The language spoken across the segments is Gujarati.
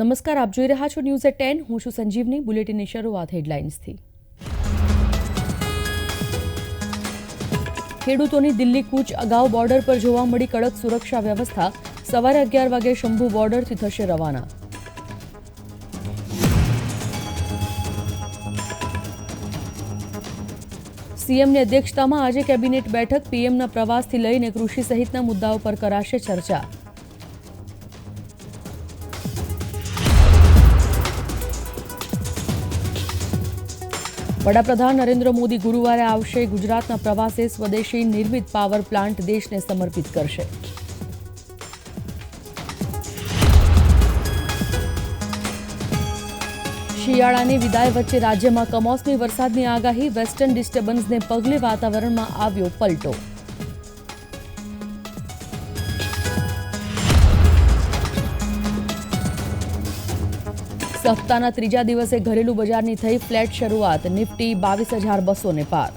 નમસ્કાર, આપ જોઈ રહ્યા છો ન્યૂઝ એટ ટેન. હું છું સંજીવની. બુલેટિનની શરૂઆત હેડલાઇન્સથી. ખેડૂતોની દિલ્હી કૂચ અગાઉ બોર્ડર પર જોવા મળી કડક સુરક્ષા વ્યવસ્થા. સવારે અગિયાર વાગે શંભુ બોર્ડરથી થશે રવાના. સીએમની અધ્યક્ષતામાં આજે કેબિનેટ બેઠક. પીએમના પ્રવાસથી લઈને કૃષિ સહિતના મુદ્દાઓ પર કરાશે ચર્ચા. વડાપ્રધાન નરેન્દ્ર મોદી ગુરુવારે આવશે. ગુજરાતના પ્રવાસે સ્વદેશી નિર્મિત પાવર પ્લાન્ટ દેશને સમર્પિત કરશે. શિયાળાની વિદાય વચ્ચે રાજ્યમાં કમોસમી વરસાદની આગાહી. વેસ્ટર્ન ડિસ્ટર્બન્સને પગલે વાતાવરણમાં આવ્યો પલટો. સપ્તાહના ત્રીજા દિવસે ઘરેલું બજારની થઈ ફ્લેટ શરૂઆત. નિફ્ટી બાવીસ હજાર બસોને પાર.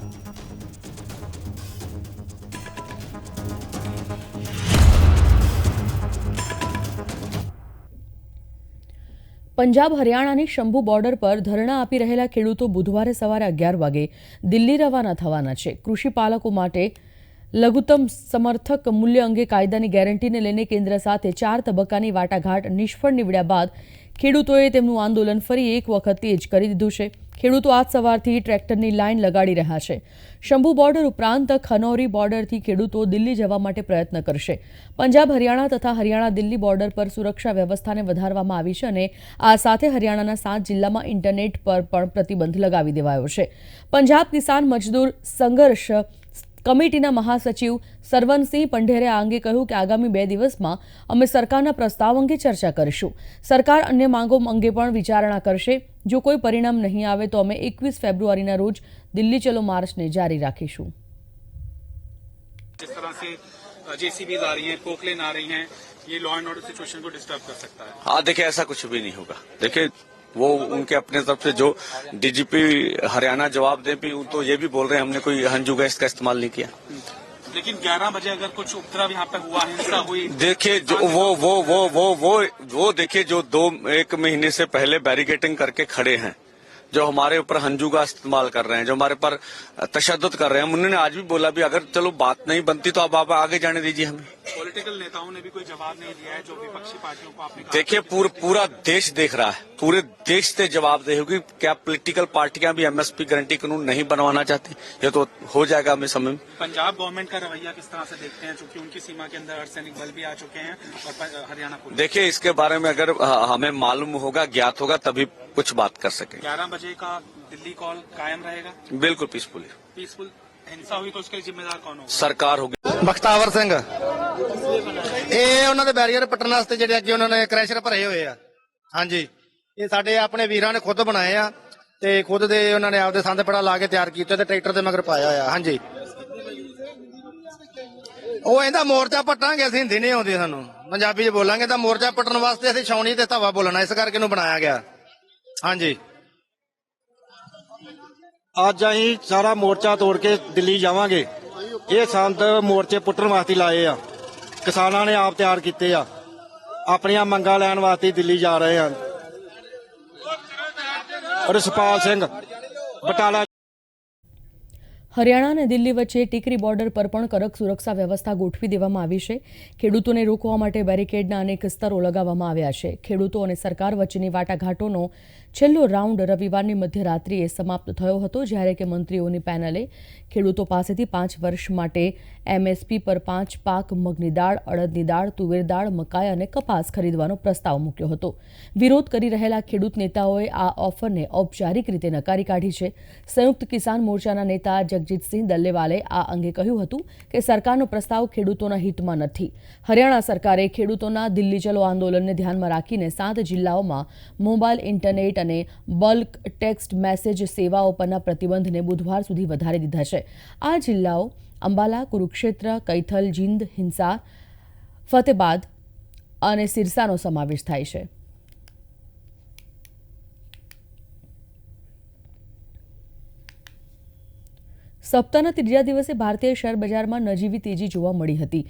પંજાબ હરિયાણાની શંભુ બોર્ડર પર ધરણા આપી રહેલા ખેડૂતો બુધવારે સવારે અગિયાર વાગે દિલ્હી રવાના થવાના છે. કૃષિ પાલકો માટે લઘુત્તમ સમર્થક મૂલ્ય અંગે કાયદાની ગેરંટીને લઈને કેન્દ્ર સાથે ચાર તબક્કાની વાટાઘાટ નિષ્ફળ નીવડ્યા બાદ ખેડૂતોએ તેમનું આંદોલન ફરી એક વખત તેજ કરી દીધું છે. ખેડૂતો આજ સવારથી ટ્રેક્ટરની લાઇન લગાડી રહ્યા છે. શંભુ બોર્ડર ઉપરાંત ખનૌરી બોર્ડરથી ખેડૂતો દિલ્હી જવા માટે પ્રયત્ન કરશે. પંજાબ, હરિયાણા તથા હરિયાણા દિલ્હી બોર્ડર પર સુરક્ષા વ્યવસ્થાને વધારવામાં આવી છે અને આ સાથે હરિયાણાના સાત જિલ્લામાં ઇન્ટરનેટ પર પણ પ્રતિબંધ લગાવી દેવાયો છે. પંજાબ કિસાન મજદૂર સંઘર્ષ કમિટીના મહાસચિવ સરવનસિંહ પંઢેરે આ અંગે કહ્યું કે આગામી બે દિવસમાં અમે સરકારના પ્રસ્તાવ અંગે ચર્ચા કરીશું સરકાર અન્ય માંગો અંગે પણ વિચારણા કરશે જો કોઈ પરિણામ નહીં આવે તો અમે એકવીસ ફેબ્રુઆરીના રોજ દિલ્હી ચલો માર્ચને જારી રાખીશું जिस तरह से जेसीबीज आ रही हैं पोकलेन आ रही हैं ये लॉ एंड ऑर्डर सिचुएशन को डिस्टर्ब कर सकता है हाँ देखिए ऐसा कुछ भी नहीं होगा देखिए वो उनके अपने तरफ़ से जो डीजीपी हरियाणा जवाब दे भी तो ये भी बोल रहे हैं हमने कोई हंजू गैस का इस्तेमाल नहीं किया। लेकिन 11 बजे अगर कुछ उपद्रव यहाँ पे हुआ हिंसा हुई देखिए जो वो वो वो वो वो वो देखिए जो दो एक महीने से पहले बैरिकेटिंग करके खड़े हैं। जो हमारे ऊपर हंजू का इस्तेमाल कर रहे हैं जो हमारे पर तशद कर रहे हैं। उन्होंने आज भी बोला भी अगर चलो बात नहीं बनती तो अब आप आगे जाने दीजिए हमें। पॉलिटिकल नेताओं ने भी कोई जवाब नहीं दिया है जो विपक्षी पार्टियों को आपने देखिए पूर, पूरा देश देख रहा है। पूरे देश से जवाब दे होगी क्या पोलिटिकल पार्टियाँ भी एमएसपी गारंटी कानून नहीं बनवाना चाहती? ये तो हो जाएगा हमें समय में। पंजाब गवर्नमेंट का रवैया किस तरह से देखते हैं चूँकि उनकी सीमा के अंदर अर्धसैनिक बल भी आ चुके हैं और हरियाणा देखिए इसके बारे में अगर हमें मालूम होगा ज्ञात होगा तभी कुछ बात कर सकेंगे ग्यारह बजे का दिल्ली कॉल कायम रहेगा बिल्कुल पीसफुली पीसफुल हिंसा हुई तो उसके लिए जिम्मेदार कौन होगा सरकार होगी ਬਖਤਾਵਰ ਸਿੰਘ ਇਹ ਉਹਨਾਂ ਦੇ ਬੈਰੀਅਰ ਪੱਟਣ ਵਾਸਤੇ ਜਿਹੜੇ ਅੱਗੇ ਉਹਨਾਂ ਨੇ ਕ੍ਰੈਸ਼ਰ ਭਰੇ ਹੋਏ ਆ ਹਾਂਜੀ ਇਹ ਸਾਡੇ ਆਪਣੇ ਵੀਰਾਂ ਨੇ ਖੁਦ ਬਣਾਏ ਆ ਤੇ ਖੁਦ ਦੇ ਉਹਨਾਂ ਨੇ ਆਪਦੇ ਸੰਦ ਪੜਾ ਲਾ ਕੇ ਤਿਆਰ ਕੀਤੇ ਤੇ ਟਰੈਕਟਰ ਦੇ ਮਗਰ ਪਾਇਆ ਹੋਇਆ ਹਾਂਜੀ ਉਹ ਇਹਦਾ ਮੋਰਚਾ ਪੱਟਾਂਗੇ ਅਸੀਂ ਹਿੰਦੀ ਨਹੀਂ ਆਉਂਦੀ ਸਾਨੂੰ ਪੰਜਾਬੀ 'ਚ ਬੋਲਾਂਗੇ ਤਾਂ ਮੋਰਚਾ ਪੱਟਣ ਵਾਸਤੇ ਅਸੀਂ ਛਾਉਣੀ ਤੇ ਧਵਾ ਬੋਲਣਾ ਇਸ ਕਰਕੇ ਇਹਨੂੰ ਬਣਾਇਆ ਗਿਆ ਹਾਂਜੀ ਅੱਜ ਅਸੀਂ ਸਾਰਾ ਮੋਰਚਾ ਤੋੜ ਕੇ ਦਿੱਲੀ ਜਾਵਾਂਗੇ ਇਹ ਸੰਦ ਮੋਰਚੇ ਪੁੱਟਣ ਵਾਸਤੇ ਲਾਏ ਆ ਕਿਸਾਨਾਂ ਨੇ ਆਪ ਤਿਆਰ ਕੀਤੇ ਆ ਆਪਣੀਆਂ ਮੰਗਾਂ ਲੈਣ ਵਾਸਤੇ ਦਿੱਲੀ ਜਾ ਰਹੇ ਹਨ ਰਸਪਾਲ ਸਿੰਘ ਬਟਾਲਾ હરિયાણા અને દિલ્હી વચ્ચે ટીકરી બોર્ડર પર પણ કડક સુરક્ષા વ્યવસ્થા ગોઠવી દેવામાં આવી છે ખેડૂતોને રોકવા માટે બેરિકેડના અનેક સ્તરો લગાવવામાં આવ્યા છે ખેડૂતો અને સરકાર વચ્ચેની વાટાઘાટોનો છેલ્લો રાઉન્ડ રવિવારની મધ્યરાત્રિએ સમાપ્ત થયો હતો, જ્યારે કે મંત્રીઓની પેનલે ખેડૂતો પાસેથી પાંચ વર્ષ માટે એમએસપી પર પાંચ પાક, મગની દાળ, અડદની દાળ, તુવેર દાળ, મકાઈ અને કપાસ ખરીદવાનો પ્રસ્તાવ મૂક્યો હતો. વિરોધ કરી રહેલા ખેડૂત નેતાઓએ આ ઓફરને ઔપચારિક રીતે નકારી કાઢી છે. સંયુક્ત કિસાન મોરચાના નેતા જગજીતસિંહ દલ્લેવાલે આ અંગે કહ્યું હતું કે સરકારનો પ્રસ્તાવ ખેડૂતોના હિતમાં નથી. હરિયાણા સરકારે ખેડૂતોના દિલ્હી ચલો આંદોલનને ધ્યાનમાં રાખીને સાત જિલ્લાઓમાં મોબાઈલ, ઇન્ટરનેટ અને બલ્ક ટેક્સ્ટ મેસેજ સેવાઓ પરના પ્રતિબંધને બુધવાર સુધી વધારી દીધા છે. આ જિલ્લાઓ અંબાલા, કુરુક્ષેત્ર, કૈથલ, જીંદ, હિંસા, ફતેબાદ અને સિરસાનો સમાવેશ થાય છે. સપ્તાહના ત્રીજા દિવસે ભારતીય શેર બજારમાં નજીવી તેજી જોવા મળી હતી.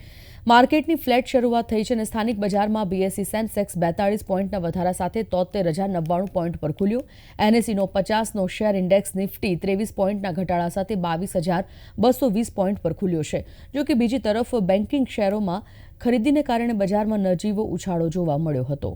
માર્કેટની ફ્લેટ શરૂઆત થઈ છે અને સ્થાનિક બજારમાં બીએસસી સેન્સેક્સ બેતાળીસ પોઈન્ટના વધારા સાથે તોતેર હજાર નવ્વાણું પોઈન્ટ પર ખુલ્યો. એનએસસીનો પચાસનો શેર ઇન્ડેક્સ નિફ્ટી ત્રેવીસ પોઈન્ટના ઘટાડા સાથે બાવીસ હજાર બસો વીસ પોઈન્ટ પર ખુલ્યો છે. જો કે બીજી તરફ બેન્કિંગ શેરોમાં ખરીદીને કારણે બજારમાં નજીવો ઉછાળો જોવા મળ્યો હતો.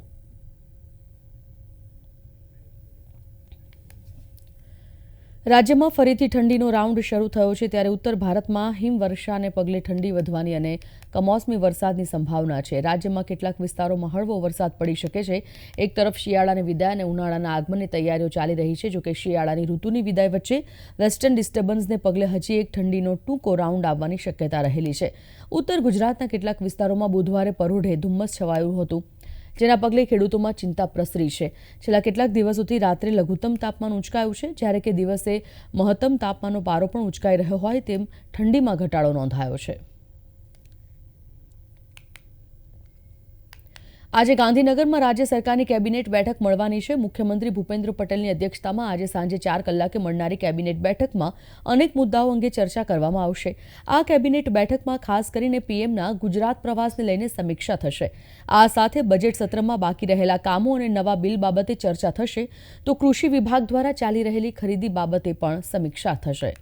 રાજ્યમાં ફરીથી ઠંડીનો રાઉન્ડ શરૂ થયો છે ત્યારે ઉત્તર ભારતમાં હિમવર્ષાને પગલે ઠંડી વધવાની અને કમોસમી વરસાદની સંભાવના છે. રાજ્યમાં કેટલાક વિસ્તારોમાં હળવો વરસાદ પડી શકે છે. એક તરફ શિયાળાની વિદાય અને ઉનાળાના આગમનની તૈયારીઓ ચાલી રહી છે, જોકે શિયાળાની ઋતુની વિદાય વચ્ચે વેસ્ટર્ન ડિસ્ટર્બન્સને પગલે હજી એક ઠંડીનો ટૂંકો રાઉન્ડ આવવાની શક્યતા રહેલી છે. ઉત્તર ગુજરાતના કેટલાક વિસ્તારોમાં બુધવારે પરોઢે ધુમ્મસ છવાયું હતું. જેના પગલે ખેડૂતોમાં ચિંતા પ્રસરી છે. છેલ્લા કેટલાક દિવસોથી રાત્રે લઘુત્તમ તાપમાન ઉંચકાયું છે. જ્યારે કે દિવસે મહત્તમ તાપમાનનો પારો પણ ઉંચકાઈ રહ્યો હોય તેમ ઠંડીમાં ઘટાડો નોંધાયો છે. આજે ગાંધીનગરમાં રાજ્ય સરકારની કેબિનેટ બેઠક મળવાની છે. મુખ્યમંત્રી ભૂપેન્દ્ર પટેલની અધ્યક્ષતામાં આજે સાંજે ચાર કલાકે મળનારી કેબિનેટ બેઠકમાં અનેક મુદ્દાઓ અંગે ચર્ચા કરવામાં આવશે. આ કેબિનેટ બેઠકમાં ખાસ કરીને પીએમના ગુજરાત પ્રવાસને લઈને સમીક્ષા થશે. આ સાથે બજેટ સત્રમાં બાકી રહેલા કામો અને નવા બિલ બાબતે ચર્ચા થશે. તો કૃષિ વિભાગ દ્વારા ચાલી રહેલી ખરીદી બાબતે પણ સમીક્ષા થશે.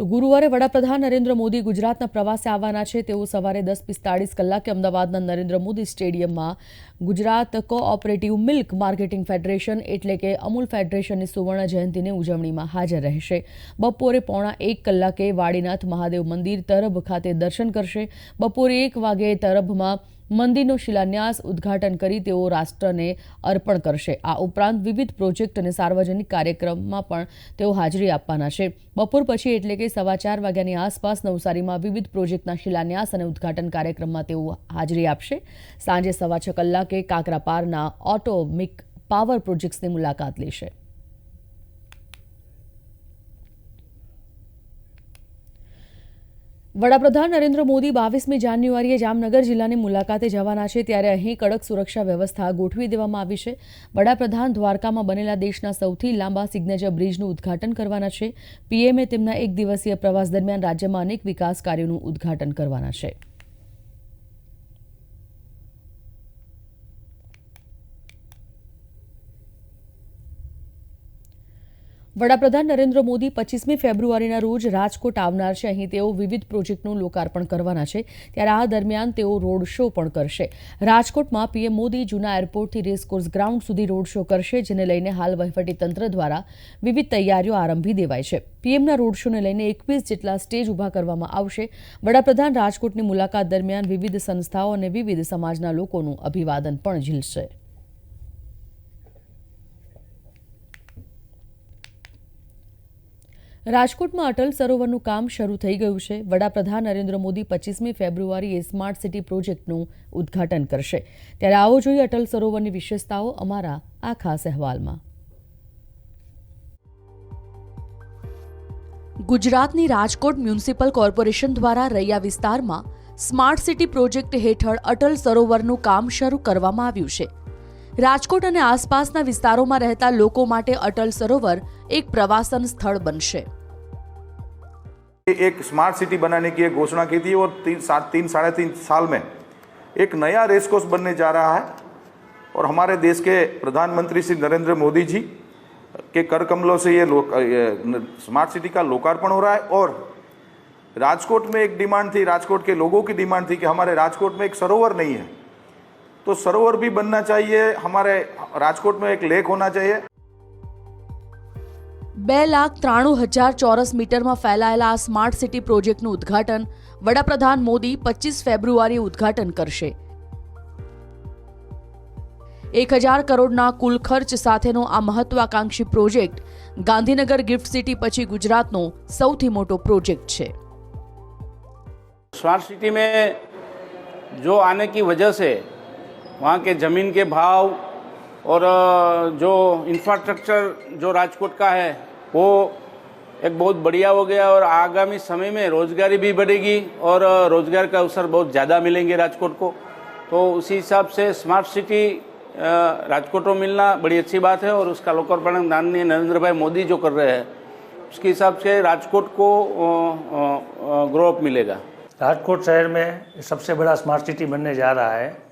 તો ગુરુવારે વડાપ્રધાન નરેન્દ્ર મોદી ગુજરાતના પ્રવાસે આવવાના છે. તેઓ સવારે દસ પિસ્તાળીસ કલાકે અમદાવાદના નરેન્દ્ર મોદી સ્ટેડિયમમાં Gujarat cooperative milk marketing federation એટલે કે અમૂલ ફેડરેશનની સુવર્ણ જયંતિની ઉજવણીમાં હાજર રહેશે. બપોરે પોણા એક કલાકે વાડીનાથ મહાદેવ મંદિર તરભ ખાતે દર્શન કરશે. બપોરે એક વાગે તરભમાં મંદિરનો શિલાન્યાસ ઉદ્ઘાટન કરી તેઓ રાષ્ટ્રને અર્પણ કરશે. આ ઉપરાંત વિવિધ પ્રોજેક્ટ અને સાર્વજનિક કાર્યક્રમમાં પણ તેઓ હાજરી આપવાના છે. બપોર પછી એટલે કે સવા ચાર વાગ્યાની આસપાસ નવસારીમાં વિવિધ પ્રોજેક્ટના શિલાન્યાસ અને ઉદ્ઘાટન કાર્યક્રમમાં તેઓ હાજરી આપશે. સાંજે સવા છ કલાકે કાકરાપારના ઓટોમિક પાવર પ્રોજેક્ટ્સની મુલાકાત લેશે. વડાપ્રધાન નરેન્દ્ર મોદી બાવીસમી જાન્યુઆરીએ જામનગર જિલ્લાની મુલાકાતે જવાના છે ત્યારે અહીં કડક સુરક્ષા વ્યવસ્થા ગોઠવી દેવામાં આવી છે. વડાપ્રધાન દ્વારકામાં બનેલા દેશના સૌથી લાંબા સિગ્નેચર બ્રિજનું ઉદ્ઘાટન કરવાના છે. પીએમએ તેમના એક દિવસીય પ્રવાસ દરમિયાન રાજ્યમાં અનેક વિકાસ કાર્યોનું ઉદ્ઘાટન કરવાના છે. વડાપ્રધાન નરેન્દ્ર મોદી પચીસમી ફેબ્રુઆરીના રોજ રાજકોટ આવનાર છે. અહીં તેઓ વિવિધ પ્રોજેક્ટનું લોકાર્પણ કરવાના છે. ત્યારે આ દરમિયાન તેઓ રોડ શો પણ કરશે. રાજકોટમાં પીએમ મોદી જૂના એરપોર્ટથી રેસકોર્સ ગ્રાઉન્ડ સુધી રોડ શો કરશે, જેને લઈને હાલ વહીવટીતંત્ર દ્વારા વિવિધ તૈયારીઓ આરંભી દેવાય છે. પીએમના રોડ શોને લઈને એકવીસ જેટલા સ્ટેજ ઊભા કરવામાં આવશે. વડાપ્રધાન રાજકોટની મુલાકાત દરમિયાન વિવિધ સંસ્થાઓ અને વિવિધ સમાજના લોકોનું અભિવાદન પણ ઝીલશે. રાજકોટમાં અટલ સરોવરનું કામ શરૂ થઈ ગયું છે. વડાપ્રધાન નરેન્દ્ર મોદી પચીસમી ફેબ્રુઆરીએ સ્માર્ટ સિટી પ્રોજેક્ટનું ઉદ્ઘાટન કરશે. ત્યારે આવો જોઈએ અટલ સરોવરની વિશેષતાઓ અમારા આ ખાસ અહેવાલમાં. ગુજરાતની રાજકોટ મ્યુનિસિપલ કોર્પોરેશન દ્વારા રૈયા વિસ્તારમાં સ્માર્ટ સિટી પ્રોજેક્ટ હેઠળ અટલ સરોવરનું કામ શરૂ કરવામાં આવ્યું છે. રાજકોટ અને આસપાસના વિસ્તારોમાં રહેતા લોકો માટે અટલ સરોવર એક પ્રવાસન સ્થળ બનશે एक स्मार्ट सिटी बनाने की एक घोषणा की थी और तीन सात तीन साढ़े तीन साल में एक नया रेस कोर्स बनने जा रहा है और हमारे देश के प्रधानमंत्री श्री नरेंद्र मोदी जी के कर कमलों से ये, लोक- ये स्मार्ट सिटी का लोकार्पण हो रहा है और राजकोट में एक डिमांड थी राजकोट के लोगों की डिमांड थी कि हमारे राजकोट में एक सरोवर नहीं है तो सरोवर भी बनना चाहिए हमारे राजकोट में एक लेक होना चाहिए બે લાખ ત્રાણું હજાર ચોરસ મીટરમાં ફેલાયેલા આ સ્માર્ટ સિટી પ્રોજેક્ટનું ઉદ્ઘાટન વડાપ્રધાન મોદી પચીસ ફેબ્રુઆરીએ ઉદ્ઘાટન કરશે એક હજાર કરોડના કુલ ખર્ચ સાથેનો આ મહત્વાકાંક્ષી પ્રોજેક્ટ ગાંધીનગર ગિફ્ટ સિટી પછી ગુજરાતનો સૌથી મોટો પ્રોજેક્ટ છે स्मार्ट सिटी में जो आने की वजह से वहाँ के ज़मीन के भाव और जो इंफ्रास्ट्रक्चर जो राजकोट का है, वो एक बहुत बढ़िया हो गया और आगामी समय में रोज़गारी भी बढ़ेगी और रोज़गार का अवसर बहुत ज़्यादा मिलेंगे राजकोट को। तो उसी हिसाब से स्मार्ट सिटी राजकोट को मिलना बड़ी अच्छी बात है और उसका लोकार्पण माननीय नरेंद्र भाई मोदी जो कर रहे हैं, उसके हिसाब से राजकोट को ग्रोअप मिलेगा। राजकोट शहर में सबसे बड़ा स्मार्ट सिटी बनने जा रहा है।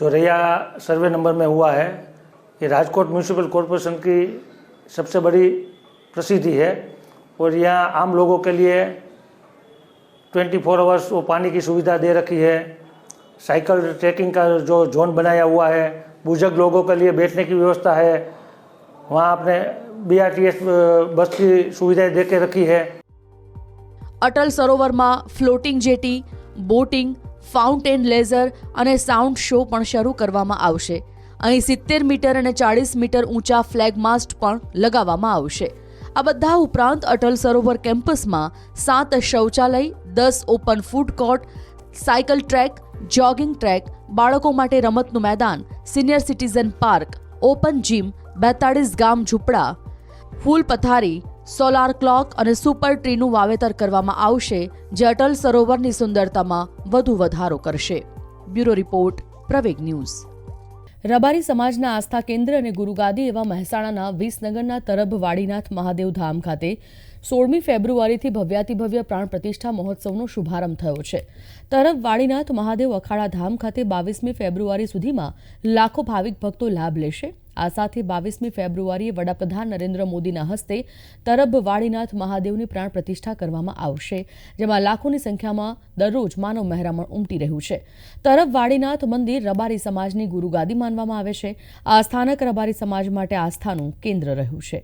चौरैया सर्वे नंबर में हुआ है, ये राजकोट म्यूनसिपल कॉरपोरेशन की सबसे बड़ी प्रसिद्धि है और यहाँ आम लोगों के लिए 24 फोर आवर्स वो पानी की सुविधा दे रखी है। साइकिल ट्रैकिंग का जो जोन बनाया हुआ है बुज़ुर्ग लोगों के लिए बैठने की व्यवस्था है, वहाँ आपने बीआरटीएस बस की सुविधाएँ दे के रखी है। अटल सरोवर में floating jetty, boating fountain leisure અને સાઉન્ડ શો પણ શરૂ કરવામાં આવશે. અહીં સિત્તેર મીટર અને ચાળીસ મીટર ઊંચા ફ્લેગ માસ્ટ પણ લગાવવામાં આવશે. આ બધા ઉપરાંત અટલ સરોવર કેમ્પસમાં સાત શૌચાલય, દસ open food court, cycle track, jogging track, બાળકો માટે રમતનું મેદાન, senior citizen park, open gym, બેતાળીસ ગામ ઝૂંપડા, ફૂલ પથારી સોલાર ક્લોક અને સુપર ટ્રીનું વાવેતર કરવામાં આવશે, જે અટલ સરોવરની સુંદરતામાં વધુ વધારો કરશે. Bureau report, Praveg news. Rabari સમાજના આસ્થા કેન્દ્ર અને ગુરુગાદી એવા મહેસાણાના વિસનગરના તરભ વાડીનાથ મહાદેવ ધામ ખાતે સોળમી ફેબ્રુઆરીથી ભવ્યાતિભવ્ય પ્રાણ પ્રતિષ્ઠા મહોત્સવનો શુભારંભ થયો છે. તરફ વાળીનાથ મહાદેવ અખાડા ધામ ખાતે બાવીસમી ફેબ્રુઆરી સુધીમાં લાખો ભાવિક ભક્તો લાભ લેશે. આ સાથે બાવીસમી ફેબ્રુઆરીએ વડાપ્રધાન નરેન્દ્ર મોદીના હસ્તે તરબ વાળીનાથ મહાદેવની પ્રાણ પ્રતિષ્ઠા કરવામાં આવશે, જેમાં લાખોની સંખ્યામાં દરરોજ માનવ મહેરામણ ઉમટી રહ્યું છે. તરફ વાળીનાથ મંદિર રબારી સમાજની ગુરુગાદી માનવામાં આવે છે. આ સ્થાનક રબારી સમાજ માટે આસ્થાનું કેન્દ્ર રહ્યું છે.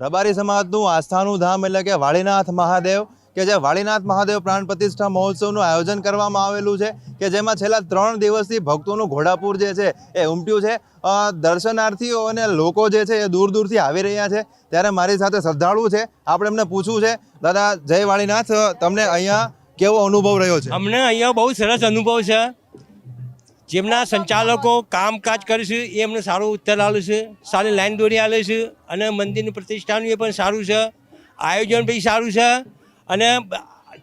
રબારી સમાજનું આસ્થાનું ધામ એટલે કે વાળીનાથ મહાદેવ, કે જે વાળીનાથ મહાદેવ પ્રાણ પ્રતિષ્ઠા મહોત્સવનું આયોજન કરવામાં આવેલું છે, કે જેમાં છેલ્લા ત્રણ દિવસથી ભક્તોનું ઘોડાપુર જે છે એ ઉમટ્યું છે. દર્શનાર્થીઓ અને લોકો જે છે એ દૂર દૂરથી આવી રહ્યા છે. ત્યારે મારી સાથે શ્રદ્ધાળુ છે. આપણે એમને પૂછવું છે, દાદા, જય વાળીનાથ. તમને અહીંયા કેવો અનુભવ રહ્યો છે? અમને અહીંયા બહુ સરસ અનુભવ છે. જેમના સંચાલકો કામકાજ કરે છે એ અમને સારું ઉત્તર આલે છે સારી લાઈન દોરી આલે છે અને મંદિરની પ્રતિષ્ઠાનું એ પણ સારું છે આયોજન બી સારું છે અને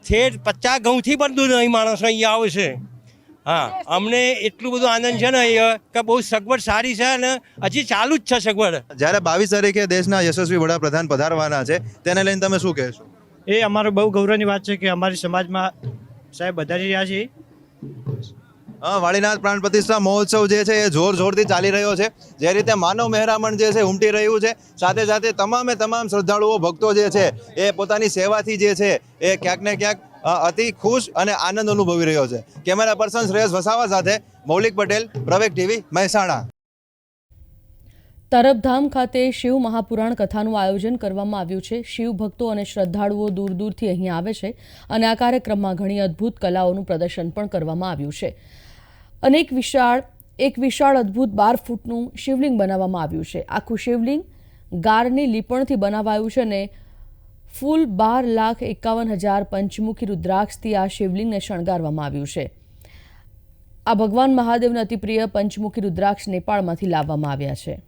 ઠેઠ પચાસ ઘઉંથી પણ દૂર અહીં માણસો અહીંયા આવે છે. હા અમને એટલું બધું આનંદ છે ને અહીંયા કે બહુ સગવડ સારી છે અને હજી ચાલુ જ છે સગવડ. જ્યારે બાવીસ તારીખે દેશના યશસ્વી વડાપ્રધાન પધારવાના છે તેને લઈને તમે શું કહેશો? એ અમારો બહુ ગૌરવની વાત છે કે અમારી સમાજમાં સાહેબ વધારી રહ્યા છે. વાળીનાથ પ્રાણ પ્રતિષ્ઠા મહોત્સવ જે છે એ જોર જોરથી ચાલી રહ્યો છે. જે રીતે માનવ મહેરામણ જે છે ઉમટી રહ્યું છે. સાથે સાથે તમામે તમામ શ્રદ્ધાળુઓ, ભક્તો જે છે એ પોતાની સેવાથી જે છે એ ક્યાંક ને ક્યાંક અતિ ખુશ અને આનંદ અનુભવી રહ્યો છે. કેમેરા પર્સન શ્રેયસ વસાવા સાથે મૌલિક પટેલ પ્રવેક ટીવી, મહેસાણા. તરફધામ ખાતે શિવ મહાપુરાણ કથાનું આયોજન કરવામાં આવ્યું છે. શિવ ભક્તો અને શ્રદ્ધાળુઓ દૂર દૂરથી અહીં આવે છે અને આ કાર્યક્રમમાં ઘણી અદ્ભુત કલાઓનું પ્રદર્શન પણ કરવામાં આવ્યું છે. અનેક વિશાળ, એક વિશાળ અદ્ભુત બાર ફૂટનું શિવલિંગ બનાવવામાં આવ્યું છે. આખું શિવલિંગ ગારની લીપણથી બનાવાયું છે અને ફૂલ બાર લાખ એકાવન હજાર પંચમુખી રુદ્રાક્ષથી આ શિવલિંગને શણગારવામાં આવ્યું છે. આ ભગવાન મહાદેવના અતિપ્રિય પંચમુખી રુદ્રાક્ષ નેપાળમાંથી લાવવામાં આવ્યા છે.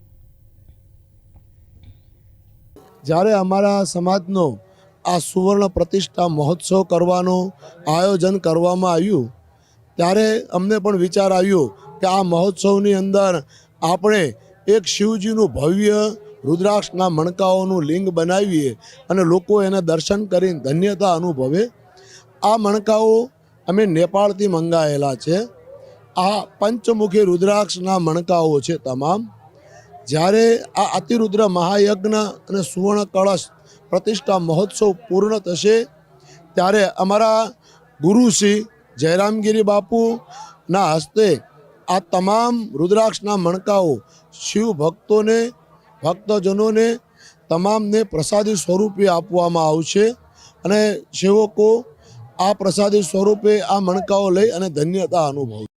જ્યારે અમારા સમાજનો આ સુવર્ણ પ્રતિષ્ઠા મહોત્સવ કરવાનું આયોજન કરવામાં આવ્યું ત્યારે અમને પણ વિચાર આવ્યો કે આ મહોત્સવની અંદર આપણે એક શિવજીનું ભવ્ય રુદ્રાક્ષના મણકાઓનું લિંગ બનાવીએ અને લોકો એને દર્શન કરીને ધન્યતા અનુભવે. આ મણકાઓ અમે નેપાળથી મંગાવેલા છે. આ પંચમુખી રુદ્રાક્ષના મણકાઓ છે તમામ. જ્યારે આ અતિરુદ્ર મહાયજ્ઞ અને સુવર્ણ કળશ પ્રતિષ્ઠા મહોત્સવ પૂર્ણ થશે, ત્યારે અમારા ગુરુશ્રી જયરામગીરી બાપુના હસ્તે આ તમામ રુદ્રાક્ષના મણકાઓ શિવ ભક્તોને, ભક્તજનોને, તમામને પ્રસાદી સ્વરૂપે આપવામાં આવશે. અને સેવકો, આ પ્રસાદી સ્વરૂપે આ મણકાઓ લઈ અને ધન્યતા અનુભવશે.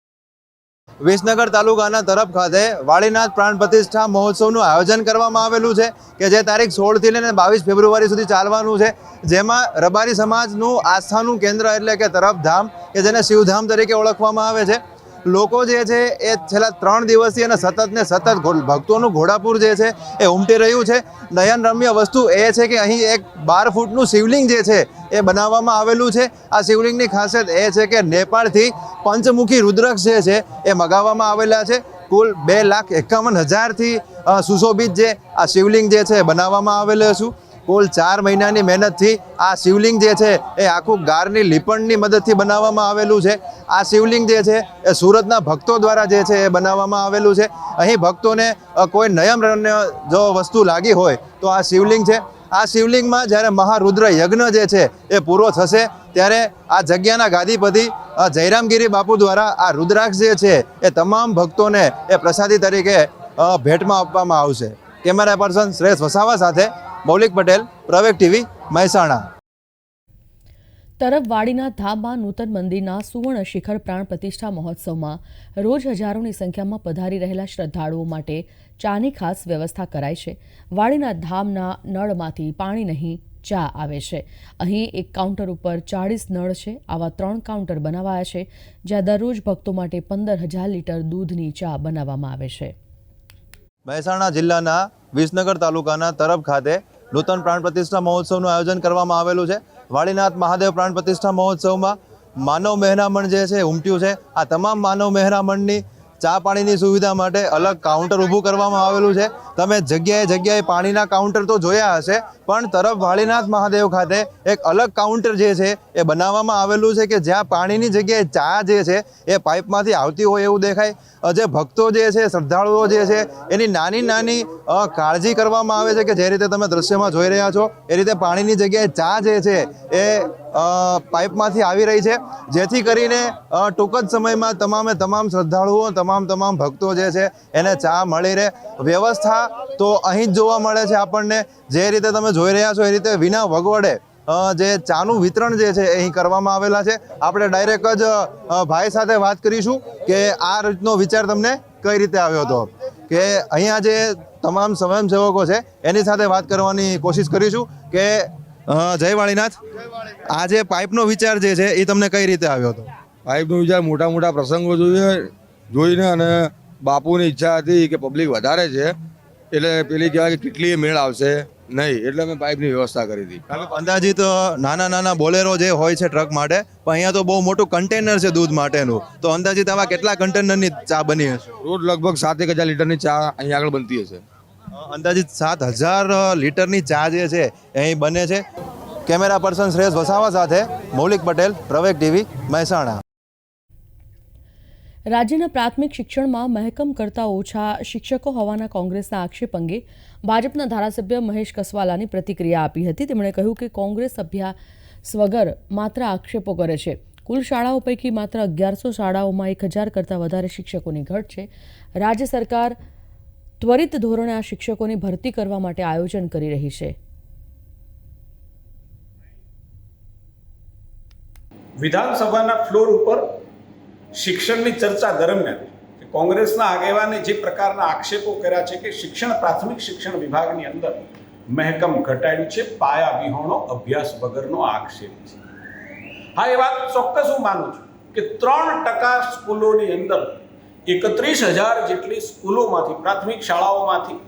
વિસનગર તાલુકાના તરફ ખાતે વાળીનાથ પ્રાણ પ્રતિષ્ઠા મહોત્સવનું આયોજન કરવામાં આવેલું છે કે જે તારીખ સોળથી લઈને બાવીસ ફેબ્રુઆરી સુધી ચાલવાનું છે. જેમાં રબારી સમાજનું આસ્થાનું કેન્દ્ર એટલે કે તરફધામ, કે જેને શિવધામ તરીકે ઓળખવામાં આવે છે. લોકો જે છે એ છેલ્લા ત્રણ દિવસથી અને સતત ને સતત ભક્તોનું ઘોડાપુર જે છે એ ઉમટી રહ્યું છે. નયનરમ્ય વસ્તુ એ છે કે અહીં એક બાર ફૂટનું શિવલિંગ જે છે એ બનાવવામાં આવેલું છે. આ શિવલિંગની ખાસિયત એ છે કે નેપાળથી પંચમુખી રુદ્રક્ષ જે છે એ મગાવવામાં આવેલા છે. કુલ બે લાખ એકાવન હજારથી સુશોભિત જે આ શિવલિંગ જે છે બનાવવામાં આવેલું છું. કુલ ચાર મહિનાની મહેનતથી આ શિવલિંગ જે છે એ આખું ગારની લીપણની મદદથી બનાવવામાં આવેલું છે. આ શિવલિંગ જે છે એ સુરતના ભક્તો દ્વારા જે છે એ બનાવવામાં આવેલું છે. અહીં ભક્તોને કોઈ નયમ જો વસ્તુ લાગી હોય તો આ શિવલિંગ છે. આ શિવલિંગમાં જ્યારે મહારુદ્ર યજ્ઞ જે છે એ પૂરો થશે, ત્યારે આ જગ્યાના ગાદીપતિ જયરામગીરી બાપુ દ્વારા આ રુદ્રાક્ષ જે છે એ તમામ ભક્તોને એ પ્રસાદી તરીકે ભેટમાં આપવામાં આવશે. કેમેરા પર્સન શ્રેષ્ઠ વસાવા સાથે મૌલિક પટેલ પ્રવેગ ટીવી મહેસાણા. તરફ વાડીના ધામમાં નૂતન મંદિરના સુવર્ણ શિખર પ્રાણ પ્રતિષ્ઠા મહોત્સવમાં રોજ હજારોની સંખ્યામાં પધારી રહેલા શ્રદ્ધાળુઓ માટે ચાની ખાસ વ્યવસ્થા કરાઈ છે. વાડીના ધામના નળમાંથી પાણી નહીં ચા આવે છે. અહીં એક કાઉન્ટર ઉપર ચાળીસ નળ છે. આવા ત્રણ કાઉન્ટર બનાવાયા છે જ્યાં દરરોજ ભક્તો માટે પંદર હજાર લીટર દૂધની ચા બનાવવામાં આવે છે. મહેસાણા જિલ્લાના વિસનગર તાલુકાના તરફ ખાતે નૂતન પ્રાણ પ્રતિષ્ઠા મહોત્સવનું આયોજન કરવામાં આવેલું છે. વાળીનાથ મહાદેવ પ્રાણ પ્રતિષ્ઠા મહોત્સવમાં માનવ મહેરામણ જે છે ઉમટ્યું છે. આ તમામ માનવ મહેરામણની ચા પાણીની સુવિધા માટે અલગ કાઉન્ટર ઊભું કરવામાં આવેલું છે. તમે જગ્યાએ જગ્યાએ પાણીના કાઉન્ટર તો જોયા હશે, પણ તરફ વાળીનાથ મહાદેવ ખાતે એક અલગ કાઉન્ટર જે છે, એ બનાવવામાં આવેલું છે કે જ્યાં પાણીની જગ્યાએ ચા જે છે, એ પાઇપમાંથી આવતી હોય એવું દેખાય. જે ભક્તો જે છે, શ્રદ્ધાળુઓ જે છે, એની નાની નાની કાળજી કરવામાં આવે છે કે જે રીતે તમે દ્રશ્યમાં જોઈ રહ્યા છો, એ રીતે પાણીની જગ્યાએ ચા જે છે, એ પાઇપમાંથી આવી રહી છે. જેથી કરીને ટૂંક જ સમયમાં તમામે તમામ શ્રદ્ધાળુઓ, તમામ તમામ ભક્તો જે છે, એને ચા મળી રહે. વ્યવસ્થા તો અહીં જ જોવા મળે છે આપણને. જે રીતે તમે જોઈ રહ્યા છો એ રીતે વિના વગવડે જે ચાનું વિતરણ જે છે અહીં કરવામાં આવેલા છે. આપણે ડાયરેક્ટ જ ભાઈ સાથે વાત કરીશું કે આ રીતનો વિચાર તમને કઈ રીતે આવ્યો હતો. કે અહીંયા જે તમામ સ્વયંસેવકો છે, એની સાથે વાત કરવાની કોશિશ કરીશું કે જય વાળીનાથ. આ જે પાઇપનો વિચાર જે છે એ તમને કઈ રીતે આવ્યો હતો? પાઇપનો વિચાર મોટા મોટા પ્રસંગો જોઈએ જોઈને અને બાપુની ઈચ્છા હતી કે પબ્લિક વધારે છે એટલે પેલી કહેવાય કે કેટલી મેળ આવશે નહીં એટલે મેં પાઇપની વ્યવસ્થા કરી હતી. અંદાજિત નાના નાના બોલેરો જે હોય છે ટ્રક માટે પણ અહીંયા તો બહુ મોટું કન્ટેનર છે દૂધ માટેનું. તો અંદાજિત આવા કેટલા કન્ટેનરની ચા બની હશે? રોજ લગભગ સાત એક હજાર લીટરની ચા અહીંયા આગળ બનતી હશે. અંદાજિત સાત હજાર લીટરની ચા જે છે, અહીં બને છે. કેમેરા પર્સન શ્રેયસ વસાવા સાથે મૌલિક પટેલ પ્રવેક ટીવી, મહેસાણા. રાજ્યના પ્રાથમિક શિક્ષણમાં મહેકમ કરતાં ઓછા શિક્ષકો હોવાના કોંગ્રેસના આક્ષેપ અંગે ભાજપના ધારાસભ્ય મહેશ કસવાલાની પ્રતિક્રિયા આપી હતી. તેમણે કહ્યું કે કોંગ્રેસ અભ્યાસ વગર માત્ર આક્ષેપો કરે છે. કુલ શાળાઓ પૈકી માત્ર અગિયારસો શાળાઓમાં એક હજાર કરતાં વધારે શિક્ષકોની ઘટ છે. રાજ્ય સરકાર ત્વરિત ધોરણે આ શિક્ષકોની ભરતી કરવા માટે આયોજન કરી રહી છે. વિધાનસભાના ફ્લોર ઉપર શિક્ષણની ચર્ચા દરમિયાન કોંગ્રેસના આગેવાને જે પ્રકારના આક્ષેપો કર્યા છે કે શિક્ષણ, પ્રાથમિક શિક્ષણ વિભાગની અંદર મહેકમ ઘટાડ્યું છે, પાયા વિહોણો, અભ્યાસ વગરનો આક્ષેપ છે. હા, એ વાત ચોક્કસ હું માનું છું કે ત્રણ ટકા સ્કૂલોની અંદર એકત્રીસ હજાર જેટલી સ્કૂલોમાંથી, પ્રાથમિક શાળાઓમાંથી,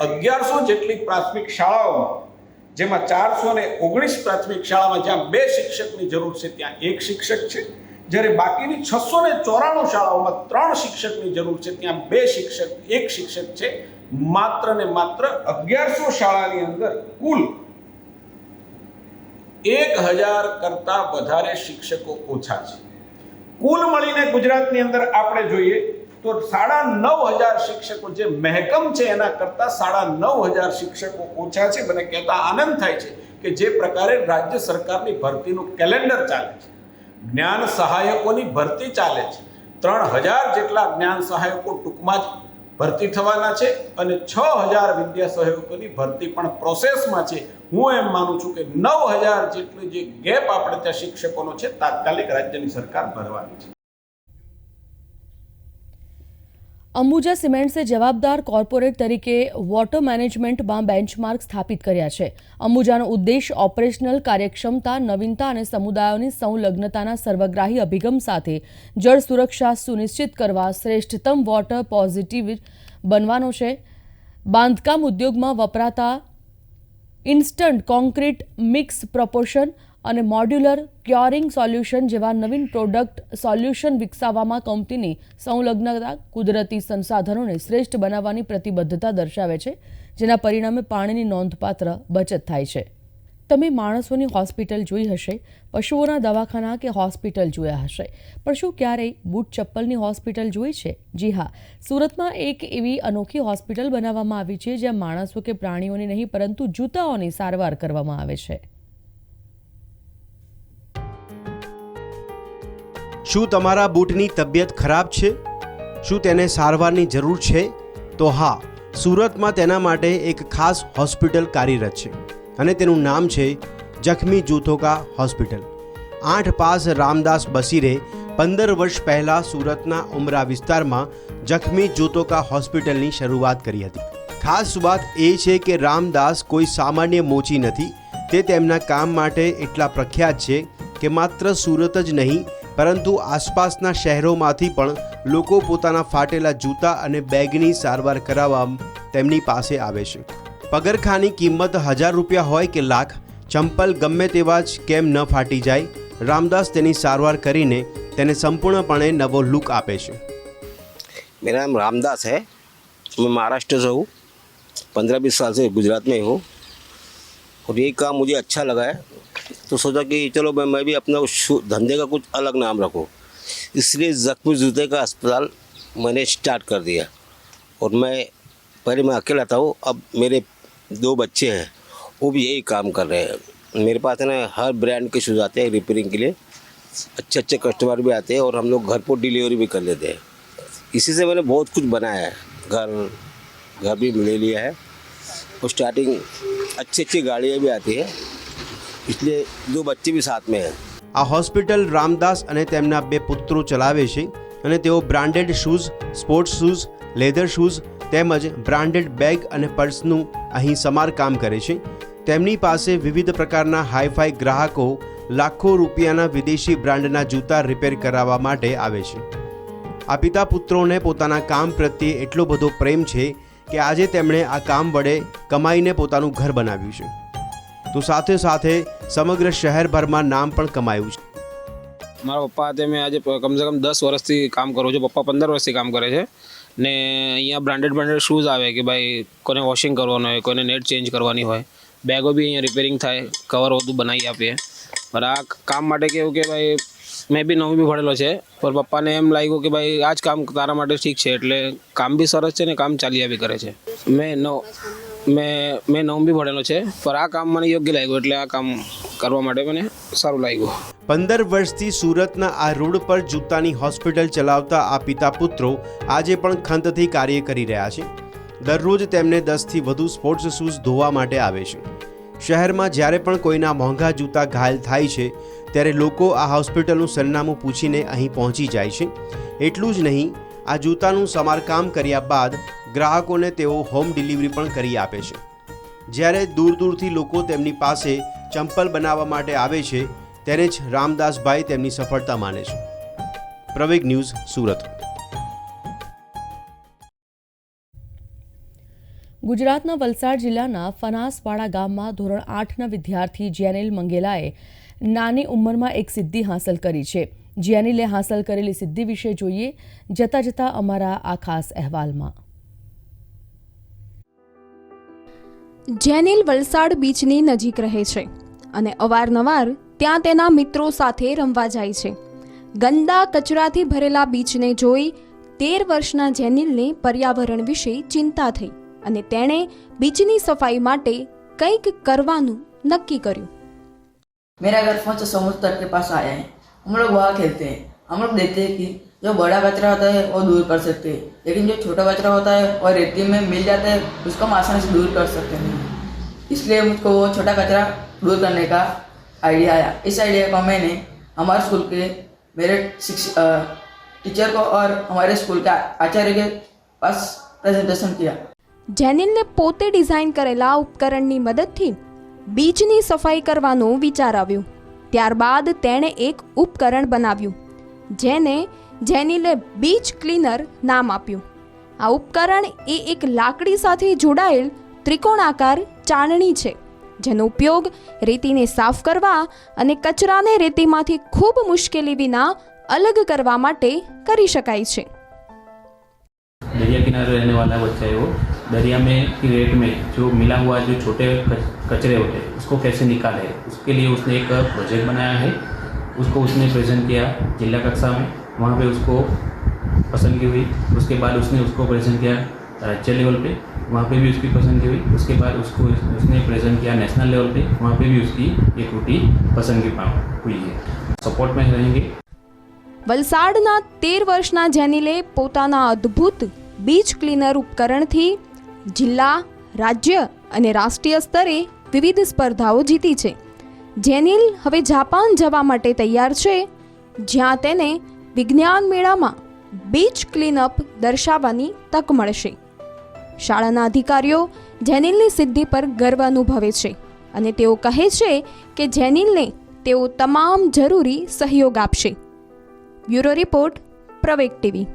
અગિયારસો જેટલી પ્રાથમિક શાળાઓમાં, જેમાં ચારસો ને ઓગણીસ પ્રાથમિક શાળામાં જ્યાં બે શિક્ષકની જરૂર છે, ત્યાં એક શિક્ષક છે. જ્યારે બાકીની છસો ને ચોરાણું શાળાઓમાં ત્રણ શિક્ષકની જરૂર છે, ત્યાં બે શિક્ષક, એક શિક્ષક છે. માત્ર ને માત્ર અગિયારસો શાળાની અંદર કુલ એક હજાર કરતા વધારે શિક્ષકો ઓછા છે. કુલ મળીને ગુજરાતની અંદર આપણે જોઈએ તો સાડા નવ હજાર શિક્ષકો જે મહેકમ છે એના કરતા સાડા નવ હજાર શિક્ષકો ઓછા છે. મને કહેતા આનંદ થાય છે કે જે પ્રકારે રાજ્ય સરકારની ભરતીનું કેલેન્ડર ચાલે છે. જ્ઞાન સહાયકોની ભરતી ચાલે છે. ત્રણ હજાર જેટલા જ્ઞાન સહાયકો ટૂંકમાં જ ભરતી થવાના છે અને છ હજાર વિદ્યા સહાયકોની ભરતી પણ પ્રોસેસમાં છે. હું એમ માનું છું કે નવ હજાર જેટલું જે ગેપ આપણે ત્યાં શિક્ષકોનો છે, તાત્કાલિક રાજ્યની સરકાર ભરવાની છે. અંબુજા સિમેન્ટ્સે જવાબદાર કોર્પોરેટ તરીકે વોટર મેનેજમેન્ટમાં બેન્ચમાર્ક સ્થાપિત કર્યા છે. અંબુજાનો ઉદ્દેશ ઓપરેશનલ કાર્યક્ષમતા, નવીનતા અને સમુદાયોની સંલગ્નતાના સર્વગ્રાહી અભિગમ સાથે જળ સુરક્ષા સુનિશ્ચિત કરવા શ્રેષ્ઠતમ વોટર પોઝિટિવ બનવાનો છે. બાંધકામ ઉદ્યોગમાં વપરાતા ઇન્સ્ટન્ટ કોન્ક્રીટ મિક્સ પ્રપોર્શન અને મોડ્યુલર ક્યોરિંગ સોલ્યુશન જેવા નવીન પ્રોડક્ટ સોલ્યુશન વિકસાવવામાં કંપનીની સંલગ્નતા કુદરતી સંસાધનોને શ્રેષ્ઠ બનાવવાની પ્રતિબદ્ધતા દર્શાવે છે, જેના પરિણામે પાણીની નોંધપાત્ર બચત થાય છે. તમે માણસોની હોસ્પિટલ જોઈ હશે, પશુઓના દવાખાના કે હોસ્પિટલ જોયા હશે. પણ શું ક્યારેય બૂટ ચપ્પલની હોસ્પિટલ જોઈ છે? જી હા. સુરતમાં એક એવી અનોખી હોસ્પિટલ બનાવવામાં આવી છે, જ્યાં માણસો કે પ્રાણીઓની નહીં, પરંતુ જૂતાઓની સારવાર કરવામાં આવે છે. શું તમારા બૂટની તબિયત ખરાબ છે? શું તેને સારવારની જરૂર છે? તો હા, સુરતમાં તેના માટે એક ખાસ હોસ્પિટલ કાર્યરત છે. અને તેનું નામ છે જખમી જૂથોકા હોસ્પિટલ. આઠ પાસ રામદાસ બસીરે પંદર વર્ષ પહેલાં સુરતના ઉમરા વિસ્તારમાં જખમી જૂથોકા હોસ્પિટલની શરૂઆત કરી હતી. ખાસ વાત એ છે કે રામદાસ કોઈ સામાન્ય મોચી નથી, તે તેમના કામ માટે એટલા પ્રખ્યાત છે કે માત્ર સુરત જ નહીં, પરંતુ આસપાસના શહેરોમાંથી પણ લોકો પોતાના ફાટેલા જૂતા અને બેગની સારવાર કરાવવા તેમની પાસે આવે છે. પગરખાની કિંમત હજાર રૂપિયા હોય કે લાખ ચંપલ ગમે તેવા જ કેમ ન ફાટી જાય રામદાસ તેની સારવાર કરીને તેને સંપૂર્ણપણે નવો લુક આપે છે मेरा नाम रामदास है मैं महाराष्ट्र से हूँ पंद्रह बीस साल से गुजरात में हूँ और ये काम मुझे अच्छा लगा है तो सोचा कि चलो मैं मैं भी अपना उस शु- धंधे का कुछ अलग नाम रखूँ इसलिए जख्मी जूते का अस्पताल मैंने स्टार्ट कर दिया और मैं पहले मैं अकेला था वो अब मेरे दो बच्चे हैं वो भी यही काम कर रहे हैं मेरे पास है ना हर ब्रांड के शूज़ आते हैं रिपेयरिंग के लिए अच्छे अच्छे कस्टमर भी आते हैं और हम लोग घर पर डिलीवरी भी कर लेते हैं इसी से मैंने बहुत कुछ बनाया है घर घर भी ले लिया है और स्टार्टिंग अच्छी अच्छी गाड़ियाँ भी आती है इसलिए दो बच्चे भी साथ में हैं આ હોસ્પિટલ રામદાસ અને તેમના બે પુત્રો ચલાવે છે અને તેઓ branded shoes sports shoes leather shoes તેમજ બ્રાન્ડેડ બેગ અને પર્સનું અહીં સમારકામ કરે છે. તેમની પાસે વિવિધ પ્રકારના હાઈફાઈ ગ્રાહકો લાખો રૂપિયાના વિદેશી બ્રાન્ડના જૂતા રિપેર કરાવવા માટે આવે છે. આ પિતા પુત્રોને પોતાના કામ પ્રત્યે એટલો બધો પ્રેમ છે કે આજે તેમણે આ કામ વડે કમાઈને પોતાનું ઘર બનાવ્યું છે. તો સાથે સાથે સમગ્ર શહેરભરમાં નામ પણ કમાયું છે. મારા પપ્પા હાથે મેં આજે કમસે કમ દસ વર્ષથી કામ કરું છું. પપ્પા પંદર વર્ષથી કામ કરે છે. ને અહીંયા બ્રાન્ડેડ બ્રાન્ડેડ શૂઝ આવે કે ભાઈ કોને વોશિંગ કરવાનું હોય, કોઈને નેટ ચેન્જ કરવાની હોય, બેગો બી અહીંયા રિપેરિંગ થાય કવર બધું બનાવી આપીએ. પણ આ કામ માટે કેવું કે ભાઈ, મેં બી નવમી બી ભણેલો છે, પણ પપ્પાને એમ લાગ્યું કે ભાઈ, આ જ કામ તારા માટે ઠીક છે, એટલે કામ બી સરસ છે ને કામ ચાલ્યા બી કરે છે. મેં નવ મેં મેં નવમી બી ભણેલો છે, પણ આ કામ મને યોગ્ય લાગ્યું એટલે આ કામ કરવા માટે મને સારું લાગ્યું. પંદર વર્ષથી સુરતના આ રોડ પર જૂતાની હોસ્પિટલ ચલાવતા આ પિતા પુત્રો આજે પણ ખંતથી કાર્ય કરી રહ્યા છે. દરરોજ તેમને દસથી વધુ સ્પોર્ટ્સ શૂઝ ધોવા માટે આવે છે. શહેરમાં જ્યારે પણ કોઈના મોંઘા જૂતા ઘાયલ થાય છે, ત્યારે લોકો આ હોસ્પિટલનું સરનામું પૂછીને અહીં પહોંચી જાય છે. એટલું જ નહીં, આ જૂતાનું સમારકામ કર્યા બાદ ગ્રાહકોને તેઓ હોમ ડિલિવરી પણ કરી આપે છે. જ્યારે દૂર દૂરથી લોકો તેમની પાસે ચંપલ બનાવવા માટે આવે છે, ત્યારે જ રામદાસભાઈ તેમની સફળતા માને છે. પ્રવેગ ન્યૂઝ, સુરત. ગુજરાતના વલસાડ જિલ્લાના ફનાસવાડા ગામમાં ધોરણ આઠના વિદ્યાર્થી જેનિલ મંગેલાએ નાની ઉંમરમાં એક સિદ્ધિ હાંસલ કરી છે. જેનિલે હાંસલ કરેલી સિદ્ધિ વિશે જોઈએ, જતા જતા અમારા આ ખાસ અહેવાલમાં. જેનિલ વલસાડ બીચની નજીક રહે છે અને અવારનવાર ત્યાં તેના મિત્રો સાથે રમવા જાય છે ગંદા કચરાથી ભરેલા બીચને જોઈ તેર વર્ષના જેનિલને પર્યાવરણ વિશે ચિંતા થઈ અને તેણે બીચની સફાઈ માટે કંઈક કરવાનું નક્કી કર્યું मेरा घर पहुंच समुद्र तट के पास आया है हम लोग वहाँ खेलते हैं हम लोग देखते हैं कि जो बड़ा कचरा होता है वो दूर कर सकते हैं लेकिन जो छोटा कचरा होता है और रेती में मिल जाता है उसको हम आसानी से दूर कर सकते नहीं इसलिए मुझको वो छोटा कचरा दूर करने का आइडिया आया इस आइडिया को मैंने हमारे स्कूल के मेरे शिक्षक टीचर को और हमारे स्कूल के आचार्य के पास प्रेजेंटेशन किया જેનિલને પોતે ડિઝાઇન કરેલા ઉપકરણની મદદથી બીચની સફાઈ કરવાનો વિચાર આવ્યો ત્યારબાદ તેણે એક ઉપકરણ બનાવ્યું જેને જેનિલે બીચ ક્લીનર નામ આપ્યું આ ઉપકરણ એ એક લાકડી સાથે જોડાયેલ ત્રિકોણાકાર ચાળણી છે જેનો ઉપયોગ રેતીને સાફ કરવા અને કચરાને રેતીમાંથી ખૂબ મુશ્કેલી વિના અલગ કરવા માટે કરી શકાય છે दरिया किनारे रहने वाला बच्चा है वो दरिया में की रेट में जो मिला हुआ जो छोटे कच- कचरे होते हैं उसको कैसे निकाले उसके लिए उसने एक प्रोजेक्ट बनाया है उसको उसने प्रेजेंट किया जिला कक्षा में वहाँ पे उसको पसंदगी हुई उसके बाद उसने उसको प्रेजेंट किया राज्य लेवल पे वहाँ पे भी उसकी पसंदगी हुई उसके बाद उसको उसने प्रेजेंट किया नेशनल लेवल पे वहाँ पे भी उसकी एक रोटी पसंदगी पा हुई है सपोर्ट में रहेंगे વલસાડના તેર વર્ષના જેનિલે પોતાના અદ્ભુત બીચ ક્લીનર ઉપકરણથી જિલ્લા રાજ્ય અને રાષ્ટ્રીય સ્તરે વિવિધ સ્પર્ધાઓ જીતી છે જેનિલ હવે જાપાન જવા માટે તૈયાર છે જ્યાં તેને વિજ્ઞાન મેળામાં બીચ ક્લીનઅપ દર્શાવવાની તક મળશે શાળાના અધિકારીઓ જેનિલની સિદ્ધિ પર ગર્વ અનુભવે છે અને તેઓ કહે છે કે જેનિલને તેઓ તમામ જરૂરી સહયોગ આપશે. Bureau report Praveg TV.